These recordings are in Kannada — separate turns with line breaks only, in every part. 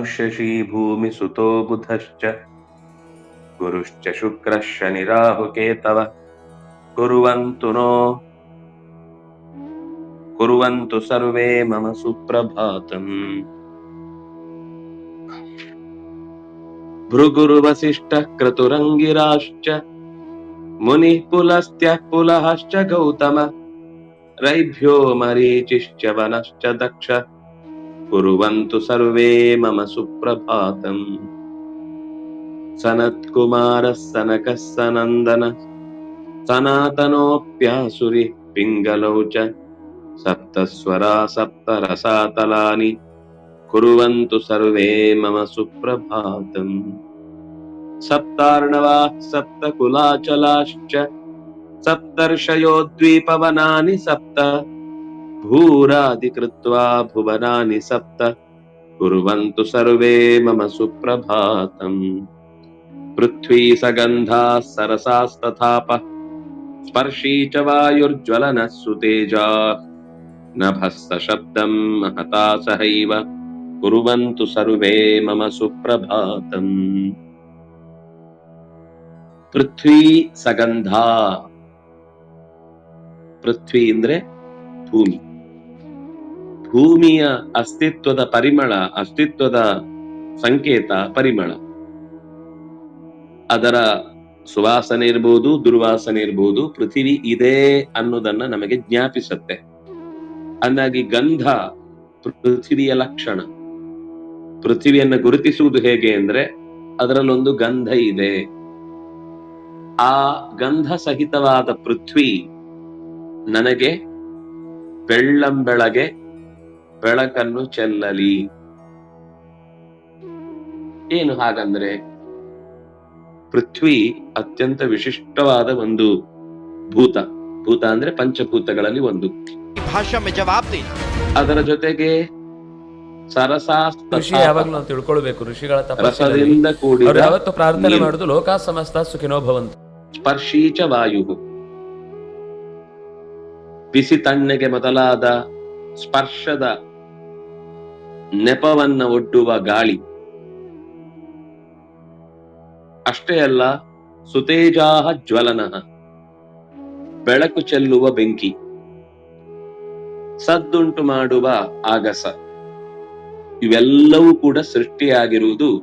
चारुशशी भूमिसुतो बुधश्च। गुरुश्च शुक्रः शनिराहुकेतव। कुर्वन्तु नो। कुर्वन्तु सर्वे मम सुप्रभातम्। भृगुर्वसिष्ठः क्रतुरङ्गिराश्च। मुनिः पुलस्त्यः पुलहश्च गौतमः। रैभ्यो मरीचिश्च वनश्च दक्ष। कुर्वन्तु सर्वे मम सुप्रभातम् सनत्कुमारः सनकः सनन्दनः सनातनोऽप्यासुरिः पिङ्गलौ च सप्तस्वरा सप्तरसातलानि कुर्वन्तु सर्वे मम सुप्रभातम् सप्तार्णवाः सप्तकुलाचलाश्च सप्तर्षयो द्विपवनानि सप्त भूरादिकृत्वा भुवनानि सप्त कुर्वन्तु सर्वे मम सुप्रभातम् पृथ्वी सगन्धाः सरसास्तथापः स्पर्शी च वायुर्ज्वलनः सुतेजाः नभस्तशब्दम् महता सहैव कुर्वन्तु सर्वे मम सुप्रभातम् ಪೃಥ್ವಿ ಸಗಂಧ ಪೃಥ್ವಿ ಅಂದ್ರೆ ಭೂಮಿ ಭೂಮಿಯ ಅಸ್ತಿತ್ವದ ಪರಿಮಳ, ಅಸ್ತಿತ್ವದ ಸಂಕೇತ, ಪರಿಮಳ. ಅದರ ಸುವಾಸನೆ ಇರ್ಬೋದು, ದುರ್ವಾಸನೆ ಇರ್ಬೋದು, ಪೃಥಿವಿ ಇದೆ ಅನ್ನೋದನ್ನ ನಮಗೆ ಜ್ಞಾಪಿಸುತ್ತೆ. ಅಂದಾಗಿ ಗಂಧ ಪೃಥಿವಿಯ ಲಕ್ಷಣ. ಪೃಥಿವಿಯನ್ನ ಗುರುತಿಸುವುದು ಹೇಗೆ ಅಂದ್ರೆ, ಅದರಲ್ಲೊಂದು ಗಂಧ ಇದೆ. ಆ ಗಂಧ ಸಹಿತವಾದ ಪೃಥ್ವಿ ನನಗೆ ಬೆಳ್ಳಂಬೆಳಗೆ ಬೆಳಕನ್ನು ಚೆಲ್ಲಲಿ. ಏನು ಹಾಗಂದ್ರೆ ಪೃಥ್ವಿ ಅತ್ಯಂತ ವಿಶಿಷ್ಟವಾದ ಒಂದು ಭೂತ. ಭೂತ ಅಂದ್ರೆ ಪಂಚಭೂತಗಳಲ್ಲಿ ಒಂದು. ಅದರ ಜೊತೆಗೆ
ತಿಳ್ಕೊಳ್ಬೇಕು ಋಷಿಗಳ
ರಸದಿಂದ ಕೂಡಿದ
ಯಾವತ್ತು ಪ್ರಾರ್ಥನೆ ಮಾಡುದು ಲೋಕ ಸಮಸ್ತ ಸುಖಿನೋಭವಂತ
ಸ್ಪರ್ಶೀಚ ವಾಯು. ಬಿಸಿ ತಣ್ಣೆಗೆ ಮೊದಲಾದ ಸ್ಪರ್ಶದ ನೆಪವನ್ನ ಒಡ್ಡುವ ಗಾಳಿ. ಅಷ್ಟೇ ಅಲ್ಲ, ಸುತೇಜಾಹ ಜ್ವಲನ. ಬೆಳಕು ಚೆಲ್ಲುವ ಬೆಂಕಿ. ಸದ್ದುಂಟು ಮಾಡುವ ಆಗಸ. ಇವೆಲ್ಲವೂ ಕೂಡ ಸೃಷ್ಟಿಯಾಗಿರುವುದು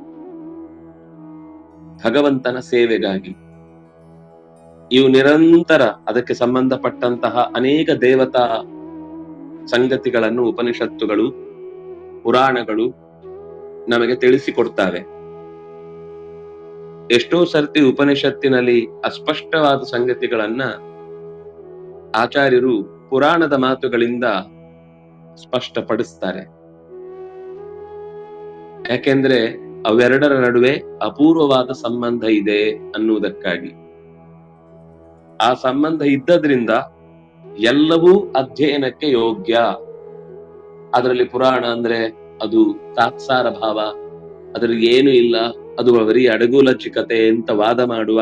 ಭಗವಂತನ ಸೇವೆಗಾಗಿ. ಇವು ನಿರಂತರ ಅದಕ್ಕೆ ಸಂಬಂಧಪಟ್ಟಂತಹ ಅನೇಕ ದೇವತಾ ಸಂಗತಿಗಳನ್ನು, ಉಪನಿಷತ್ತುಗಳು ಪುರಾಣಗಳು ನಮಗೆ ತಿಳಿಸಿಕೊಡ್ತಾರೆ. ಎಷ್ಟೋ ಸರ್ತಿ ಉಪನಿಷತ್ತಿನಲ್ಲಿ ಅಸ್ಪಷ್ಟವಾದ ಸಂಗತಿಗಳನ್ನ ಆಚಾರ್ಯರು ಪುರಾಣದ ಮಾತುಗಳಿಂದ ಸ್ಪಷ್ಟಪಡಿಸ್ತಾರೆ. ಯಾಕೆಂದ್ರೆ ಅವೆರಡರ ನಡುವೆ ಅಪೂರ್ವವಾದ ಸಂಬಂಧ ಇದೆ ಅನ್ನುವುದಕ್ಕಾಗಿ. ಆ ಸಂಬಂಧ ಇದ್ದದ್ರಿಂದ ಎಲ್ಲವೂ ಅಧ್ಯಯನಕ್ಕೆ ಯೋಗ್ಯ. ಅದರಲ್ಲಿ ಪುರಾಣ ಅಂದ್ರೆ ಅದು ತಾತ್ಸಾರ ಭಾವ, ಅದರಲ್ಲಿ ಏನು ಇಲ್ಲ, ಅದು ಬರೀ ಅಡಗುಲಚಿಕತೆ ಅಂತ ವಾದ ಮಾಡುವ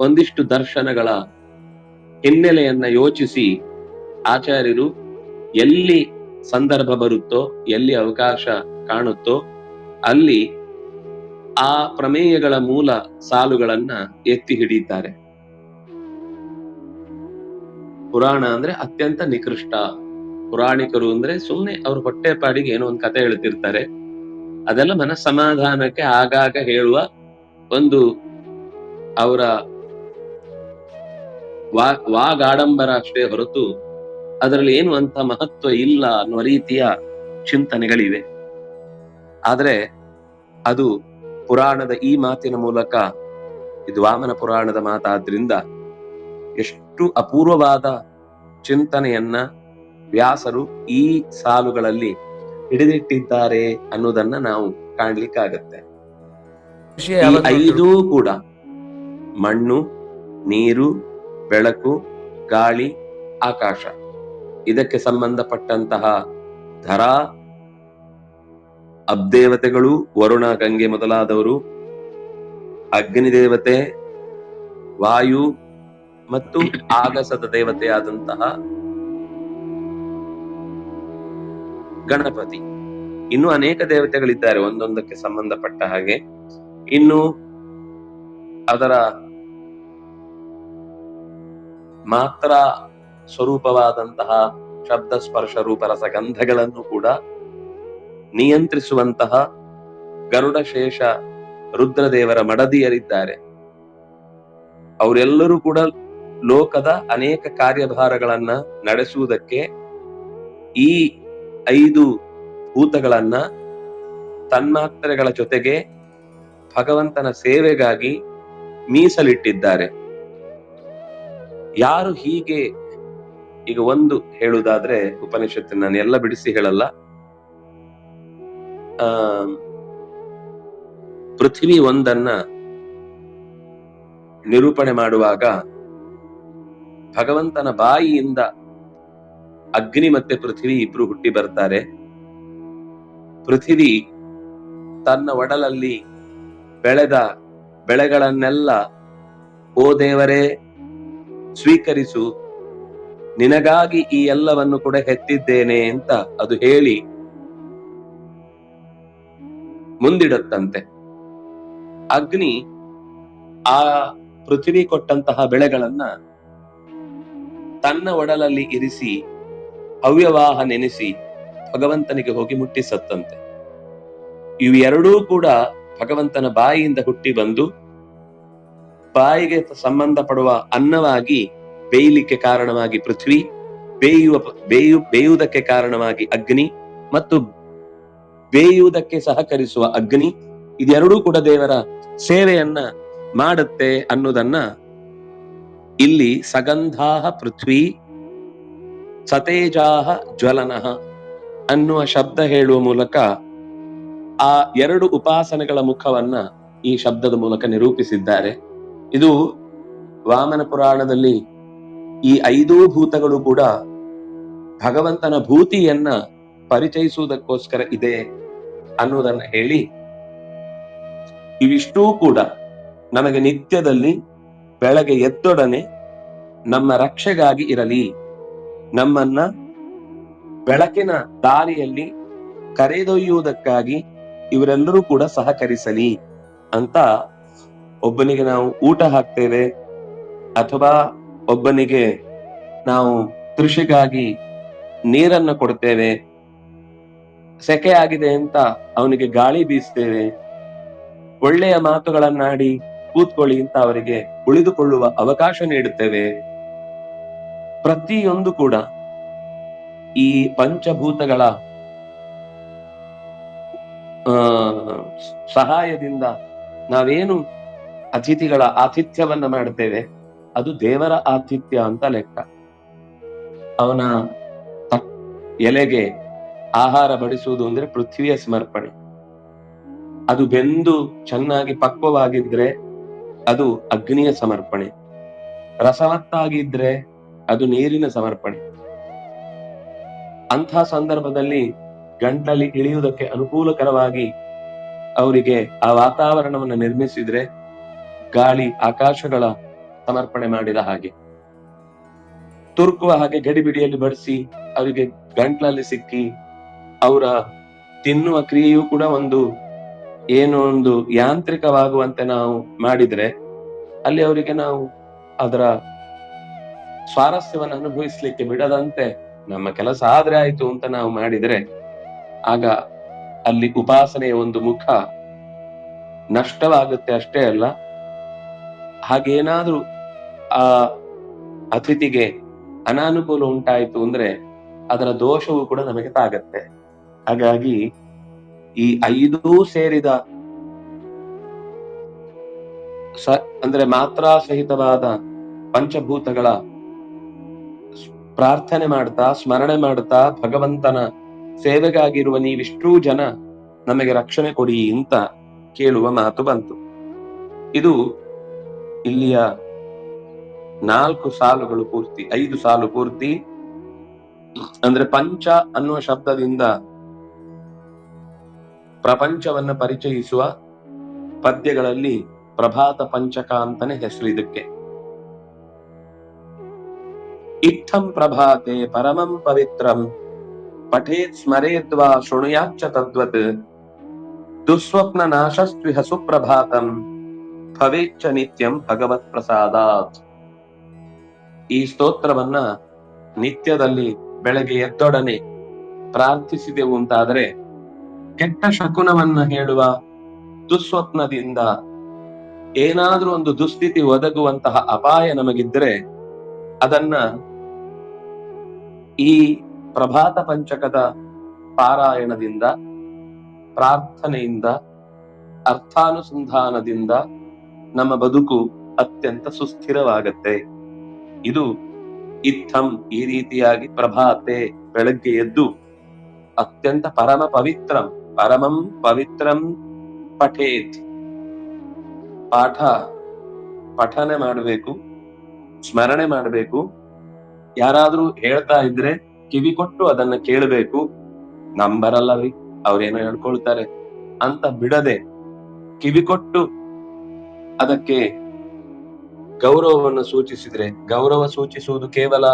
ಒಂದಿಷ್ಟು ದರ್ಶನಗಳ ಹಿನ್ನೆಲೆಯನ್ನ ಯೋಚಿಸಿ ಆಚಾರ್ಯರು ಎಲ್ಲಿ ಸಂದರ್ಭ ಬರುತ್ತೋ, ಎಲ್ಲಿ ಅವಕಾಶ ಕಾಣುತ್ತೋ, ಅಲ್ಲಿ ಆ ಪ್ರಮೇಯಗಳ ಮೂಲ ಸಾಲುಗಳನ್ನ ಎತ್ತಿ ಹಿಡಿದ್ದಾರೆ ಪುರಾಣ ಅಂದ್ರೆ ಅತ್ಯಂತ ನಿಕೃಷ್ಟ ಪುರಾಣಿಕರು ಅಂದ್ರೆ ಸುಮ್ನೆ ಅವ್ರ ಹೊಟ್ಟೆ ಪಾಡಿಗೆ ಏನೋ ಒಂದು ಕತೆ ಹೇಳ್ತಿರ್ತಾರೆ. ಅದೆಲ್ಲ ಮನಸ್ಸಮಾಧಾನಕ್ಕೆ ಆಗಾಗ ಹೇಳುವ ಒಂದು ಅವರ ವಾ, ವಾಗಾಡಂಬರ ಅಷ್ಟೇ ಹೊರತು ಅದರಲ್ಲಿ ಏನು ಅಂತ ಮಹತ್ವ ಇಲ್ಲ ಅನ್ನುವ ರೀತಿಯ ಚಿಂತನೆಗಳಿವೆ. ಆದ್ರೆ ಅದು ಪುರಾಣದ ಈ ಮಾತಿನ ಮೂಲಕ, ಇದು ವಾಮನ ಪುರಾಣದ ಮಾತಾದ್ರಿಂದ ಎಷ್ಟು ಅಪೂರ್ವವಾದ ಚಿಂತನೆಯನ್ನ ವ್ಯಾಸರು ಈ ಸಾಲುಗಳಲ್ಲಿ ಹಿಡಿದಿಟ್ಟಿದ್ದಾರೆ ಅನ್ನೋದನ್ನ ನಾವು ಕಾಣ್ಲಿಕ್ಕಾಗತ್ತೆ. ಐದೂ ಕೂಡ ಮಣ್ಣು ನೀರು ಬೆಳಕು ಗಾಳಿ ಆಕಾಶ. ಇದಕ್ಕೆ ಸಂಬಂಧಪಟ್ಟಂತಹ ಧರ ಅಬ್ದೇವತೆಗಳು ವರುಣ ಗಂಗೆ ಮೊದಲಾದವರು ಅಗ್ನಿ ದೇವತೆ ವಾಯು ಮತ್ತು ಆಗಸದ ದೇವತೆಯಾದಂತಹ ಗಣಪತಿ. ಇನ್ನು ಅನೇಕ ದೇವತೆಗಳಿದ್ದಾರೆ, ಒಂದೊಂದಕ್ಕೆ ಸಂಬಂಧಪಟ್ಟ ಹಾಗೆ. ಇನ್ನು ಅದರ ಮಾತ್ರ ಸ್ವರೂಪವಾದಂತಹ ಶಬ್ದ ಸ್ಪರ್ಶ ರೂಪ ಗಂಧಗಳನ್ನು ಕೂಡ ನಿಯಂತ್ರಿಸುವಂತಹ ಗರುಡ ಶೇಷ ರುದ್ರದೇವರ ಮಡದಿಯರಿದ್ದಾರೆ. ಅವರೆಲ್ಲರೂ ಕೂಡ ಲೋಕದ ಅನೇಕ ಕಾರ್ಯಭಾರಗಳನ್ನ ನಡೆಸುವುದಕ್ಕೆ ಈ ಐದು ಭೂತಗಳನ್ನ ತನ್ಮಾತ್ರೆಗಳ ಜೊತೆಗೆ ಭಗವಂತನ ಸೇವೆಗಾಗಿ ಮೀಸಲಿಟ್ಟಿದ್ದಾರೆ. ಯಾರು ಹೀಗೆ ಈಗ ಒಂದು ಹೇಳುವುದಾದ್ರೆ ಉಪನಿಷತ್ತು ನಾನು ಎಲ್ಲ ಬಿಡಿಸಿ ಹೇಳಲ್ಲ. ಆ, ಪೃಥ್ವಿ ಒಂದನ್ನ ನಿರೂಪಣೆ ಮಾಡುವಾಗ ಭಗವಂತನ ಬಾಯಿಯಿಂದ ಅಗ್ನಿ ಮತ್ತೆ ಪೃಥ್ವಿ ಇಬ್ರು ಹುಟ್ಟಿ ಬರ್ತಾರೆ. ಪೃಥ್ವಿ ತನ್ನ ಒಡಲಲ್ಲಿ ಬೆಳೆದ ಬೆಳೆಗಳನ್ನೆಲ್ಲ, ಓ ದೇವರೇ, ಸ್ವೀಕರಿಸು. ನಿನಗಾಗಿ ಈ ಎಲ್ಲವನ್ನು ಕೂಡ ಹೆತ್ತಿದ್ದೇನೆ ಅಂತ ಅದು ಹೇಳಿ ಮುಂದಿಡುತ್ತಂತೆ. ಅಗ್ನಿ ಆ ಪೃಥ್ವಿ ಕೊಟ್ಟಂತಹ ಬೆಳೆಗಳನ್ನ ತನ್ನ ಒಡಲಲ್ಲಿ ಇರಿಸಿ ಅವ್ಯವಾಹ ನೆನೆಸಿ ಭಗವಂತನಿಗೆ ಹೋಗಿ ಮುಟ್ಟಿ ಸತ್ತಂತೆ. ಇವೆರಡೂ ಕೂಡ ಭಗವಂತನ ಬಾಯಿಯಿಂದ ಹುಟ್ಟಿ ಬಂದು ಬಾಯಿಗೆ ಸಂಬಂಧಪಡುವ ಅನ್ನವಾಗಿ ಬೇಯಲಿಕ್ಕೆ ಕಾರಣವಾಗಿ ಪೃಥ್ವಿ, ಬೇಯುವ ಬೇಯು ಬೇಯುವುದಕ್ಕೆ ಕಾರಣವಾಗಿ ಅಗ್ನಿ ಮತ್ತು ಬೇಯುವುದಕ್ಕೆ ಸಹಕರಿಸುವ ಅಗ್ನಿ ಇದೆರಡೂ ಕೂಡ ದೇವರ ಸೇವೆಯನ್ನ ಮಾಡುತ್ತೆ ಅನ್ನೋದನ್ನ ಇಲ್ಲಿ ಸಗಂಧಾಹ ಪೃಥ್ವಿ ಸತೇಜಾಹ ಜ್ವಲನಃ ಅನ್ನುವ ಶಬ್ದ ಹೇಳುವ ಮೂಲಕ ಆ ಎರಡು ಉಪಾಸನೆಗಳ ಮುಖವನ್ನ ಈ ಶಬ್ದದ ಮೂಲಕ ನಿರೂಪಿಸಿದ್ದಾರೆ. ಇದು ವಾಮನ ಪುರಾಣದಲ್ಲಿ ಈ ಐದೂ ಭೂತಗಳು ಕೂಡ ಭಗವಂತನ ಭೂತಿಯನ್ನ ಪರಿಚಯಿಸುವುದಕ್ಕೋಸ್ಕರ ಇದೆ ಅನ್ನುವುದನ್ನ ಹೇಳಿ ಇವಿಷ್ಟೂ ಕೂಡ ನಮಗೆ ನಿತ್ಯದಲ್ಲಿ ಬೆಳಗ್ಗೆ ಎದ್ದೊಡನೆ ನಮ್ಮ ರಕ್ಷೆಗಾಗಿ ಇರಲಿ. ನಮ್ಮನ್ನ ಬೆಳಕಿನ ದಾರಿಯಲ್ಲಿ ಕರೆದೊಯ್ಯುವುದಕ್ಕಾಗಿ ಇವರೆಲ್ಲರೂ ಕೂಡ ಸಹಕರಿಸಲಿ ಅಂತ ಒಬ್ಬನಿಗೆ ನಾವು ಊಟ ಹಾಕ್ತೇವೆ ಅಥವಾ ಒಬ್ಬನಿಗೆ ನಾವು ಕೃಷಿಗಾಗಿ ನೀರನ್ನು ಕೊಡ್ತೇವೆ, ಸೆಕೆ ಆಗಿದೆ ಅಂತ ಅವನಿಗೆ ಗಾಳಿ ಬೀಸ್ತೇವೆ, ಒಳ್ಳೆಯ ಮಾತುಗಳನ್ನಾಡಿ ಕೂತ್ಕೊಳ್ಳಿ ಅಂತ ಅವರಿಗೆ ಉಳಿದುಕೊಳ್ಳುವ ಅವಕಾಶ ನೀಡುತ್ತೇವೆ. ಪ್ರತಿಯೊಂದು ಕೂಡ ಈ ಪಂಚಭೂತಗಳ ಸಹಾಯದಿಂದ ನಾವೇನು ಅತಿಥಿಗಳ ಆತಿಥ್ಯವನ್ನ ಮಾಡ್ತೇವೆ, ಅದು ದೇವರ ಆತಿಥ್ಯ ಅಂತ ಲೆಕ್ಕ. ಅವನ ಎಲೆಗೆ ಆಹಾರ ಬಡಿಸುವುದು ಅಂದ್ರೆ ಪೃಥ್ವಿಯ ಸಮರ್ಪಣೆ. ಅದು ಬೆಂದು ಚೆನ್ನಾಗಿ ಪಕ್ವವಾಗಿದ್ರೆ ಅದು ಅಗ್ನಿಯ ಸಮರ್ಪಣೆ. ರಸವತ್ತಾಗಿದ್ರೆ ಅದು ನೀರಿನ ಸಮರ್ಪಣೆ. ಅಂಥ ಸಂದರ್ಭದಲ್ಲಿ ಗಂಟಲಿ ಇಳಿಯುವುದಕ್ಕೆ ಅನುಕೂಲಕರವಾಗಿ ಅವರಿಗೆ ಆ ವಾತಾವರಣವನ್ನು ನಿರ್ಮಿಸಿದ್ರೆ ಗಾಳಿ ಆಕಾಶಗಳ ಸಮರ್ಪಣೆ ಮಾಡಿದ ಹಾಗೆ. ತುರುಕುವ ಹಾಗೆ ಗಡಿಬಿಡಿಯಲ್ಲಿ ಬಡಿಸಿ ಅವರಿಗೆ ಗಂಟ್ಲಲ್ಲಿ ಸಿಕ್ಕಿ ಅವರ ತಿನ್ನುವ ಕ್ರಿಯೆಯೂ ಕೂಡ ಒಂದು ಏನು ಒಂದು ಯಾಂತ್ರಿಕವಾಗುವಂತೆ ನಾವು ಮಾಡಿದ್ರೆ ಅಲ್ಲಿ ಅವರಿಗೆ ನಾವು ಅದರ ಸ್ವಾರಸ್ಯವನ್ನು ಅನುಭವಿಸ್ಲಿಕ್ಕೆ ಬಿಡದಂತೆ ನಮ್ಮ ಕೆಲಸ ಆದ್ರೆ ಆಯ್ತು ಅಂತ ನಾವು ಮಾಡಿದ್ರೆ ಆಗ ಅಲ್ಲಿ ಉಪಾಸನೆಯ ಒಂದು ಮುಖ ನಷ್ಟವಾಗುತ್ತೆ ಅಷ್ಟೇ ಅಲ್ಲ. ಹಾಗೇನಾದ್ರೂ ಆ ಅತಿಥಿಗೆ ಅನಾನುಕೂಲ ಉಂಟಾಯಿತು ಅಂದ್ರೆ ಅದರ ದೋಷವು ಕೂಡ ನಮಗೆ ತಾಗತ್ತೆ. ಹಾಗಾಗಿ ಈ ಐದೂ ಸೇರಿದ ಸ ಅಂದ್ರೆ ಮಾತ್ರ ಸಹಿತವಾದ ಪಂಚಭೂತಗಳ ಪ್ರಾರ್ಥನೆ ಮಾಡ್ತಾ, ಸ್ಮರಣೆ ಮಾಡ್ತಾ, ಭಗವಂತನ ಸೇವೆಗಾಗಿರುವ ನೀವಿಷ್ಟೂ ಜನ ನಮಗೆ ರಕ್ಷಣೆ ಕೊಡಿ ಅಂತ ಕೇಳುವ ಮಾತು ಬಂತು. ಇದು ಇಲ್ಲಿಯ ನಾಲ್ಕು ಸಾಲುಗಳು ಪೂರ್ತಿ, ಐದು ಸಾಲು ಪೂರ್ತಿ, ಅಂದ್ರೆ ಪಂಚ ಅನ್ನುವ ಶಬ್ದದಿಂದ ಪ್ರಪಂಚವನ್ನು ಪರಿಚಯಿಸುವ ಪದ್ಯಗಳಲ್ಲಿ ಪ್ರಭಾತ ಪಂಚಕ ಅಂತಾನೆ ಹೆಸರು ಇದಕ್ಕೆ. ಇತ್ತಂ ಪ್ರಭಾತೆ ಪರಮಂ ಪವಿತ್ರಂ. ಪಠೇತ್ ಸ್ಮರೇದ್ವಾ ಶೃಣುಯಾಚ್ಚ ತದ್ವತ್. ದುಸ್ವಪ್ನ ನಾಶಸ್ತ್ವಿಹ ಸುಪ್ರಭಾತಂ. ಭವೇಚ್ಚ ನಿತ್ಯಂ ಭಗವತ್ ಪ್ರಸಾದಾತ್. ಈ ಸ್ತೋತ್ರವನ್ನ ನಿತ್ಯದಲ್ಲಿ ಬೆಳಗ್ಗೆ ಎದ್ದೊಡನೆ ಪ್ರಾರ್ಥಿಸಿದೆವು ಅಂತಾದರೆ ಕೆಟ್ಟ ಶಕುನವನ್ನ ಹೇಳುವ ದುಸ್ವಪ್ನದಿಂದ ಏನಾದ್ರೂ ಒಂದು ದುಸ್ಥಿತಿ ಒದಗುವಂತಹ ಅಪಾಯ ನಮಗಿದ್ರೆ ಅದನ್ನ ಈ ಪ್ರಭಾತ ಪಂಚಕದ ಪಾರಾಯಣದಿಂದ, ಪ್ರಾರ್ಥನೆಯಿಂದ, ಅರ್ಥಾನುಸಂಧಾನದಿಂದ ನಮ್ಮ ಬದುಕು ಅತ್ಯಂತ ಸುಸ್ಥಿರವಾಗತ್ತೆ. ಇದು ಇತ್ತಂ ಈ ರೀತಿಯಾಗಿ ಪ್ರಭಾತೆ ಬೆಳಗ್ಗೆ ಎದ್ದು ಅತ್ಯಂತ ಪರಮ ಪವಿತ್ರಂ, ಪರಮಂ ಪವಿತ್ರಂ ಪಠೇತ್. ಪಾಠ, ಪಠನೆ ಮಾಡಬೇಕು, ಸ್ಮರಣೆ ಮಾಡಬೇಕು. ಯಾರಾದ್ರೂ ಹೇಳ್ತಾ ಇದ್ರೆ ಕಿವಿ ಕೊಟ್ಟು ಅದನ್ನ ಕೇಳಬೇಕು. ನಂಬರಲ್ಲವಿ, ಅವ್ರೇನೋ ಹೇಳ್ಕೊಳ್ತಾರೆ ಅಂತ ಬಿಡದೆ ಕಿವಿ ಕೊಟ್ಟು ಅದಕ್ಕೆ ಗೌರವವನ್ನು ಸೂಚಿಸಿದ್ರೆ, ಗೌರವ ಸೂಚಿಸುವುದು ಕೇವಲ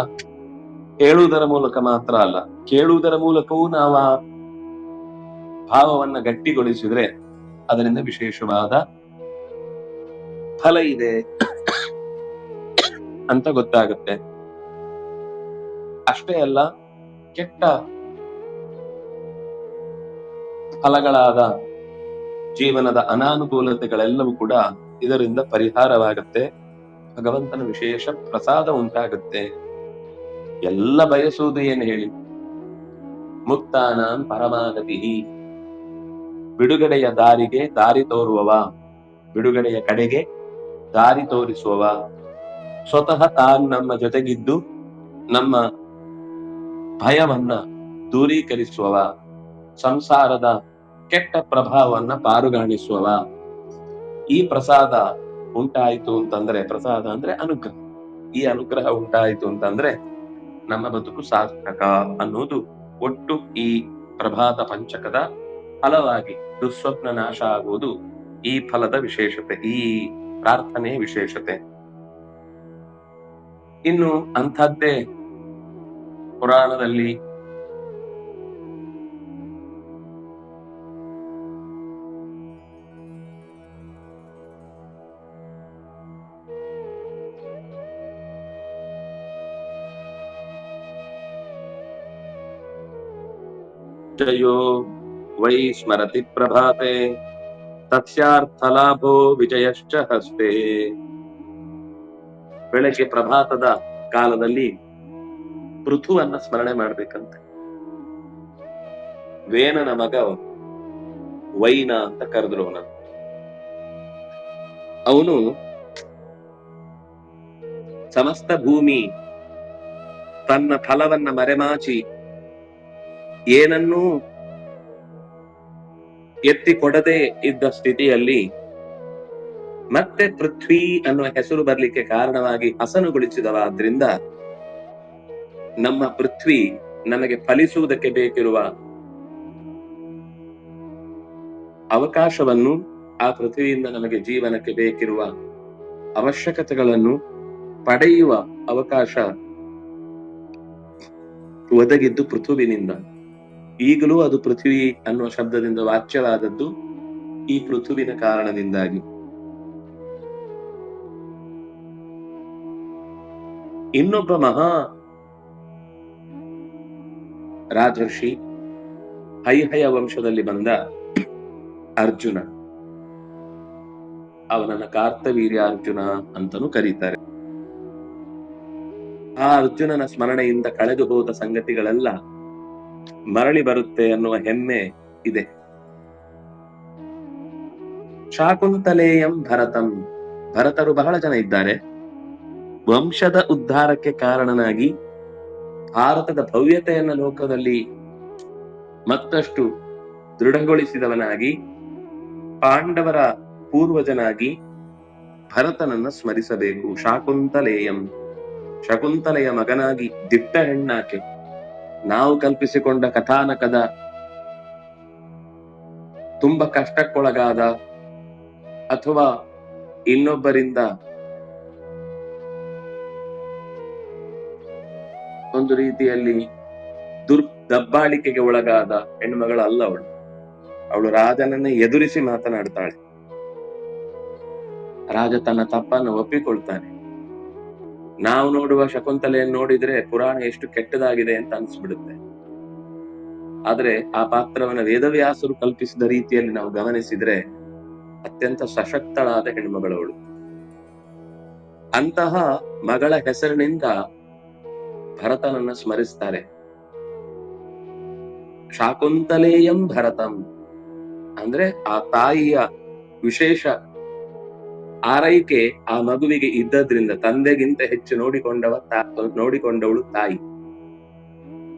ಹೇಳುವುದರ ಮೂಲಕ ಮಾತ್ರ ಅಲ್ಲ, ಕೇಳುವುದರ ಮೂಲಕವೂ ನಾವು ಆ ಭಾವವನ್ನ ಗಟ್ಟಿಗೊಳಿಸಿದ್ರೆ ಅದರಿಂದ ವಿಶೇಷವಾದ ಫಲ ಇದೆ ಅಂತ ಗೊತ್ತಾಗುತ್ತೆ. ಅಷ್ಟೇ ಅಲ್ಲ, ಕೆಟ್ಟ ಫಲಗಳಾದ ಜೀವನದ ಅನಾನುಕೂಲತೆಗಳೆಲ್ಲವೂ ಕೂಡ ಇದರಿಂದ ಪರಿಹಾರವಾಗುತ್ತೆ. ಭಗವಂತನ ವಿಶೇಷ ಪ್ರಸಾದ ಉಂಟಾಗುತ್ತೆ. ಎಲ್ಲ ಬಯಸುವುದು ಏನು ಹೇಳಿ? ಮುಕ್ತಾನಾಂ ಪರಮಾಗತಿ. ಬಿಡುಗಡೆಯ ದಾರಿಗೆ ದಾರಿ ತೋರುವವ, ಬಿಡುಗಡೆಯ ಕಡೆಗೆ ದಾರಿ ತೋರಿಸುವವ. ಸ್ವತಃ ತಾನು ನಮ್ಮ ಜೊತೆಗಿದ್ದು, ನಮ್ಮ ಭಯವನ್ನ ದೂರೀಕರಿಸುವವ, ಸಂಸಾರದ ಕೆಟ್ಟ ಪ್ರಭಾವವನ್ನ ಪಾರುಗಾಣಿಸುವವ. ಈ ಪ್ರಸಾದ ಉಂಟಾಯಿತು ಅಂತಂದ್ರೆ, ಪ್ರಸಾದ ಅಂದ್ರೆ ಅನುಗ್ರಹ. ಈ ಅನುಗ್ರಹ ಉಂಟಾಯಿತು ಅಂತಂದ್ರೆ ನಮ್ಮ ಬದುಕು ಸಾರ್ಥಕ ಅನ್ನೋದು ಒಟ್ಟು ಈ ಪ್ರಭಾತ ಪಂಚಕದ ಫಲವಾಗಿ ದುಸ್ವಪ್ನ ನಾಶ ಆಗುವುದು ಈ ಫಲದ ವಿಶೇಷತೆ, ಈ ಪ್ರಾರ್ಥನೆ ವಿಶೇಷತೆ. ಇನ್ನು ಅಂಥದ್ದೇ ಪುರಾಣದಲ್ಲಿ ವೈ ಸ್ಮರತಿ ಪ್ರಭಾತೆ ತಸ್ಯಾರ್ಥಲಾಭೋ ವಿಜಯಶ್ಚ ಹಸ್ತೆ. ಬೆಳಗ್ಗೆ ಪ್ರಭಾತದ ಕಾಲದಲ್ಲಿ ಪೃಥುವನ್ನ ಸ್ಮರಣೆ ಮಾಡ್ಬೇಕಂತೆ. ವೇನನ ಮಗ ವೈನ ಅಂತ ಕರೆದ್ರು ಅವನ ಅವನು, ಸಮಸ್ತ ಭೂಮಿ, ತನ್ನ ಫಲವನ್ನ ಮರೆಮಾಚಿ, ಏನನ್ನೂ ಎತ್ತಿ ಕೊಡದೆ ಇದ್ದ ಸ್ಥಿತಿಯಲ್ಲಿ ಮತ್ತೆ ಪೃಥ್ವಿ ಅನ್ನುವ ಹೆಸರು ಬರ್ಲಿಕ್ಕೆ ಕಾರಣವಾಗಿ ಹಸನುಗೊಳಿಸಿದವಾದ್ರಿಂದ ನಮ್ಮ ಪೃಥ್ವಿ ನಮಗೆ ಫಲಿಸುವುದಕ್ಕೆ ಬೇಕಿರುವ ಅವಕಾಶವನ್ನು ಆ ಪೃಥ್ವಿಯಿಂದ ನಮಗೆ ಜೀವನಕ್ಕೆ ಬೇಕಿರುವ ಅವಶ್ಯಕತೆಗಳನ್ನು ಪಡೆಯುವ ಅವಕಾಶ ಒದಗಿದ್ದು ಪೃಥುವಿನಿಂದ. ಈಗಲೂ ಅದು ಪೃಥ್ವಿ ಅನ್ನುವ ಶಬ್ದದಿಂದ ವಾಚ್ಯವಾದದ್ದು ಈ ಪೃಥುವಿನ ಕಾರಣದಿಂದಾಗಿ. ಇನ್ನೊಬ್ಬ ಮಹಾ ರಾಜರ್ಷಿ ಹೈಹಯ ವಂಶದಲ್ಲಿ ಬಂದ ಅರ್ಜುನ. ಅವನನ್ನ ಕಾರ್ತವೀರ್ಯ ಅರ್ಜುನ ಅಂತನೂ ಕರೀತಾರೆ. ಆ ಅರ್ಜುನನ ಸ್ಮರಣೆಯಿಂದ ಕಳೆದು ಹೋದ ಸಂಗತಿಗಳೆಲ್ಲ ಮರಳಿ ಬರುತ್ತೆ ಅನ್ನುವ ಹೆಮ್ಮೆ ಇದೆ. ಶಾಕುಂತಲೇಯಂ ಭರತಂ. ಭರತರು ಬಹಳ ಜನ ಇದ್ದಾರೆ. ವಂಶದ ಉದ್ಧಾರಕ್ಕೆ ಕಾರಣನಾಗಿ ಭಾರತದ ಭವ್ಯತೆಯನ್ನ ಲೋಕದಲ್ಲಿ ಮತ್ತಷ್ಟು ದೃಢಗೊಳಿಸಿದವನಾಗಿ, ಪಾಂಡವರ ಪೂರ್ವಜನಾಗಿ ಭರತನನ್ನ ಸ್ಮರಿಸಬೇಕು. ಶಾಕುಂತಲೇಯಂ, ಶಕುಂತಲೆಯ ಮಗನಾಗಿ ದಿಟ್ಟ ಹೆಣ್ಣಾಕೆ ನಾವು ಕಲ್ಪಿಸಿಕೊಂಡ ಕಥಾನಕದ ತುಂಬಾ ಕಷ್ಟಕ್ಕೊಳಗಾದ ಅಥವಾ ಇನ್ನೊಬ್ಬರಿಂದ ಒಂದು ರೀತಿಯಲ್ಲಿ ದುರ್ ದಬ್ಬಾಳಿಕೆಗೆ ಒಳಗಾದ ಹೆಣ್ಮಗಳು ಅಲ್ಲ ಅವಳು. ಅವಳು ರಾಜನನ್ನ ಎದುರಿಸಿ ಮಾತನಾಡ್ತಾಳೆ. ರಾಜ ತನ್ನ ತಪ್ಪನ್ನು ಒಪ್ಪಿಕೊಳ್ತಾನೆ. ನಾವು ನೋಡುವ ಶಕುಂತಲೆಯನ್ನು ನೋಡಿದ್ರೆ ಪುರಾಣ ಎಷ್ಟು ಕೆಟ್ಟದಾಗಿದೆ ಅಂತ ಅನ್ಸ್ಬಿಡುತ್ತೆ. ಆದ್ರೆ ಆ ಪಾತ್ರವನ್ನ ವೇದವ್ಯಾಸರು ಕಲ್ಪಿಸಿದ ರೀತಿಯಲ್ಲಿ ನಾವು ಗಮನಿಸಿದ್ರೆ ಅತ್ಯಂತ ಸಶಕ್ತಳಾದ ಹೆಣ್ಮಗಳವಳು. ಅಂತಹ ಮಗಳ ಹೆಸರಿನಿಂದ ಭರತನನ್ನ ಸ್ಮರಿಸ್ತಾರೆ. ಶಾಕುಂತಲೇಯಂ ಭರತಂ. ಅಂದ್ರೆ ಆ ತಾಯಿಯ ವಿಶೇಷ ಆರೈಕೆ ಆ ಮಗುವಿಗೆ ಇದ್ದದ್ರಿಂದ ತಂದೆಗಿಂತ ಹೆಚ್ಚು ನೋಡಿಕೊಂಡವ ತಾ- ನೋಡಿಕೊಂಡವಳು ತಾಯಿ.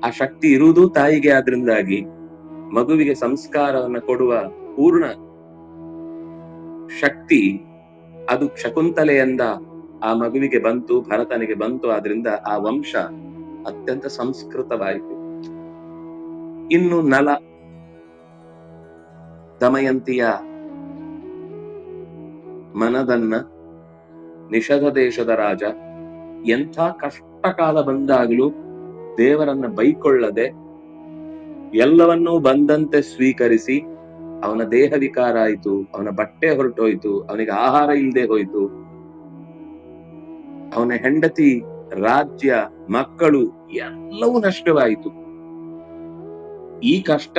ಆ ಶಕ್ತಿ ಇರುವುದು ತಾಯಿಗೆ ಆದ್ರಿಂದಾಗಿ ಮಗುವಿಗೆ ಸಂಸ್ಕಾರವನ್ನ ಕೊಡುವ ಪೂರ್ಣ ಶಕ್ತಿ ಅದು ಶಕುಂತಲೆಯಿಂದ ಆ ಮಗುವಿಗೆ ಬಂತು, ಭರತನಿಗೆ ಬಂತು, ಆದ್ರಿಂದ ಆ ವಂಶ ಅತ್ಯಂತ ಸಂಸ್ಕೃತವಾಯಿತು. ಇನ್ನು ನಲ ದಮಯಂತಿಯ ಮನದನ್ನ ನಿಷಧ ದೇಶದ ರಾಜ ಎಂಥ ಕಷ್ಟ ಕಾಲ ಬಂದಾಗಲೂ ದೇವರನ್ನ ಬೈಕೊಳ್ಳದೆ ಎಲ್ಲವನ್ನೂ ಬಂದಂತೆ ಸ್ವೀಕರಿಸಿ ಅವನ ದೇಹ ವಿಕಾರ ಆಯಿತು, ಅವನ ಬಟ್ಟೆ ಹೊರಟೋಯ್ತು, ಅವನಿಗೆ ಆಹಾರ ಇಲ್ಲದೆ ಹೋಯ್ತು. ಅವನ ಹೆಂಡತಿ ರಾಜ್ಯ, ಮಕ್ಕಳು ಎಲ್ಲವೂ ನಷ್ಟವಾಯಿತು. ಈ ಕಷ್ಟ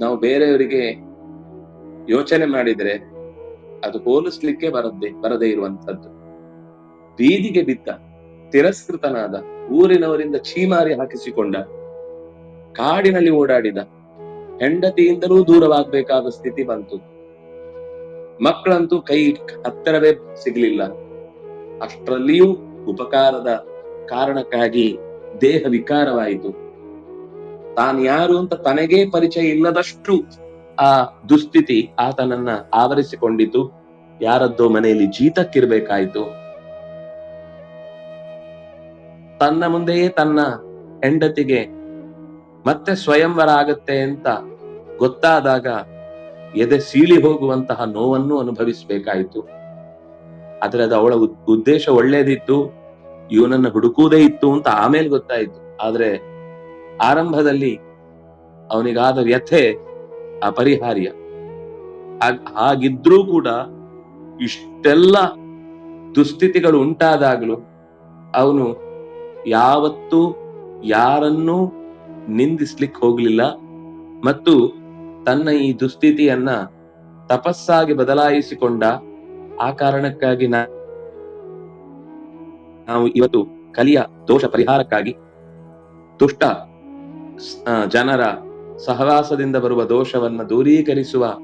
ನಾವು ಬೇರೆಯವರಿಗೆ ಯೋಚನೆ ಮಾಡಿದ್ರೆ ಅದು ಹೋಲಿಸ್ಲಿಕ್ಕೆ ಬರದೆ ಬರದೇ ಇರುವಂತದ್ದು ಬೀದಿಗೆ ಬಿದ್ದ, ತಿರಸ್ಕೃತನಾದ, ಊರಿನವರಿಂದ ಛೀಮಾರಿ ಹಾಕಿಸಿಕೊಂಡ, ಕಾಡಿನಲ್ಲಿ ಓಡಾಡಿದ, ಹೆಂಡತಿಯಿಂದಲೂ ದೂರವಾಗಬೇಕಾದ ಸ್ಥಿತಿ ಬಂತು. ಮಕ್ಕಳಂತೂ ಕೈ ಹತ್ತಿರವೇ ಸಿಗ್ಲಿಲ್ಲ. ಅಷ್ಟರಲ್ಲಿಯೂ ಉಪಕಾರದ ಕಾರಣಕ್ಕಾಗಿ ದೇಹ ವಿಕಾರವಾಯಿತು. ತಾನು ಯಾರು ಅಂತ ತನಗೇ ಪರಿಚಯ ಇಲ್ಲದಷ್ಟು ಆ ದುಸ್ಥಿತಿ ಆತನನ್ನ ಆವರಿಸಿಕೊಂಡಿತು ಯಾರದ್ದೋ ಮನೆಯಲ್ಲಿ ಜೀತಕ್ಕಿರ್ಬೇಕಾಯ್ತು. ತನ್ನ ಮುಂದೆಯೇ ತನ್ನ ಹೆಂಡತಿಗೆ ಮತ್ತೆ ಸ್ವಯಂವರ ಆಗತ್ತೆ ಅಂತ ಗೊತ್ತಾದಾಗ ಎದೆ ಸೀಳಿ ಹೋಗುವಂತಹ ನೋವನ್ನು ಅನುಭವಿಸ್ಬೇಕಾಯ್ತು. ಆದ್ರೆ ಅದು ಅವಳ ಉದ್- ಉದ್ದೇಶ ಒಳ್ಳೇದಿತ್ತು, ಇವನನ್ನ ಹುಡುಕುವುದೇ ಇತ್ತು ಅಂತ ಆಮೇಲೆ ಗೊತ್ತಾಯ್ತು. ಆದ್ರೆ ಆರಂಭದಲ್ಲಿ ಅವನಿಗಾದ ವ್ಯಥೆ ಅಪರಿಹಾರ್ಯ ಹಾಗ್- ಹಾಗಿದ್ರೂ ಕೂಡ ಇಷ್ಟೆಲ್ಲ ದುಸ್ಥಿತಿಗಳು ಉಂಟಾದಾಗಲೂ ಅವನು ಯಾವತ್ತೂ ಯಾರನ್ನೂ ನಿಂದಿಸ್ಲಿಕ್ಕೆ ಹೋಗ್ಲಿಲ್ಲ ಮತ್ತು ತನ್ನ ಈ ದುಸ್ಥಿತಿಯನ್ನ ತಪಸ್ಸಾಗಿ ಬದಲಾಯಿಸಿಕೊಂಡ ಆ ಕಾರಣಕ್ಕಾಗಿ ನಾವು ಇವತ್ತು ಕಲಿಯ ದೋಷ ಪರಿಹಾರಕ್ಕಾಗಿ ದುಷ್ಟ ಜನರ ಸಹವಾಸದಿಂದ ಬರುವ ದೋಷವನ್ನ ದೂರೀಕರಿಸುವ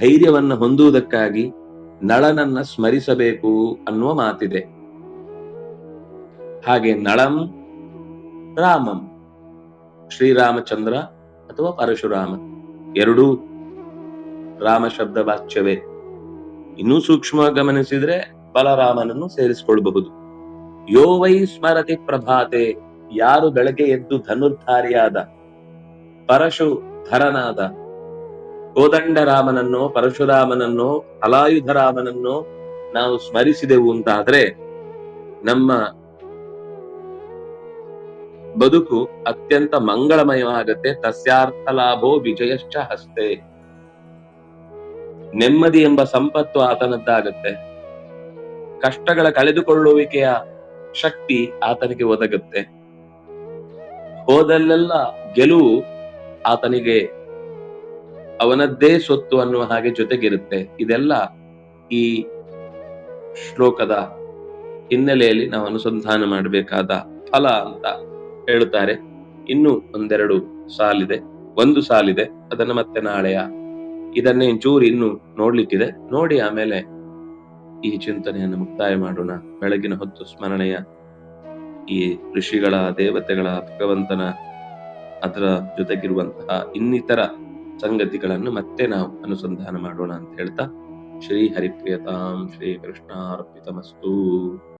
ಧೈರ್ಯವನ್ನು ಹೊಂದುವುದಕ್ಕಾಗಿ ನಳನನ್ನ ಸ್ಮರಿಸಬೇಕು ಅನ್ನುವ ಮಾತಿದೆ. ಹಾಗೆ ನಳಂ, ರಾಮಂ, ಶ್ರೀರಾಮಚಂದ್ರ ಅಥವಾ ಪರಶುರಾಮ. ಎರಡೂ ರಾಮ ಶಬ್ದ ವಾಚ್ಯವೇ. ಇನ್ನೂ ಸೂಕ್ಷ್ಮವಾಗಿ ಗಮನಿಸಿದ್ರೆ ಬಲರಾಮನನ್ನು ಸೇರಿಸಿಕೊಳ್ಳಬಹುದು ಯೋ ವೈ ಸ್ಮರತಿ ಪ್ರಭಾತೆ, ಯಾರು ಬೆಳಗ್ಗೆ ಎದ್ದು ಧನುರ್ಧಾರಿಯಾದ ಪರಶುಧರನಾದ ಕೋದಂಡರಾಮನನ್ನೋ ಪರಶುರಾಮನನ್ನೋ ಅಲಾಯುಧರಾಮನನ್ನೋ ನಾವು ಸ್ಮರಿಸಿದೆವು ಅಂತಾದ್ರೆ ನಮ್ಮ ಬದುಕು ಅತ್ಯಂತ ಮಂಗಳಮಯವಾಗತ್ತೆ. ತಸ್ಯಾರ್ಥ ಲಾಭೋ ವಿಜಯಶ್ಚ ಹಸ್ತೆ. ನೆಮ್ಮದಿ ಎಂಬ ಸಂಪತ್ತು ಆತನದ್ದಾಗತ್ತೆ. ಕಷ್ಟಗಳ ಕಳೆದುಕೊಳ್ಳುವಿಕೆಯ ಶಕ್ತಿ ಆತನಿಗೆ ಒದಗುತ್ತೆ. ಹೋದಲ್ಲೆಲ್ಲ ಗೆಲುವು ಆತನಿಗೆ, ಅವನದ್ದೇ ಸೊತ್ತು ಅನ್ನುವ ಹಾಗೆ ಜೊತೆಗಿರುತ್ತೆ. ಇದೆಲ್ಲ ಈ ಶ್ಲೋಕದ ಹಿನ್ನೆಲೆಯಲ್ಲಿ ನಾವು ಅನುಸಂಧಾನ ಮಾಡಬೇಕಾದ ಫಲ ಅಂತ ಹೇಳುತ್ತಾರೆ. ಇನ್ನು ಒಂದೆರಡು ಸಾಲಿದೆ, ಒಂದು ಸಾಲಿದೆ. ಅದನ್ನು ಮತ್ತೆ ನಾಳೆಯ ಇದನ್ನೇ ಇಂಚೂರು ಇನ್ನು ನೋಡ್ಲಿಕ್ಕಿದೆ. ನೋಡಿ ಆಮೇಲೆ ಈ ಚಿಂತನೆಯನ್ನು ಮುಕ್ತಾಯ ಮಾಡೋಣ. ಬೆಳಗಿನ ಹೊತ್ತು ಸ್ಮರಣೆಯ ಈ ಋಷಿಗಳ, ದೇವತೆಗಳ, ಭಗವಂತನ ಅದರ ಜೊತೆಗಿರುವಂತಹ ಇನ್ನಿತರ ಸಂಗತಿಗಳನ್ನು ಮತ್ತೆ ನಾವು ಅನುಸಂಧಾನ ಮಾಡೋಣ ಅಂತ ಹೇಳ್ತಾ ಶ್ರೀ ಹರಿಪ್ರಿಯತಾಂ ಶ್ರೀ ಕೃಷ್ಣಾರ್ಪಿತಮಸ್ತು.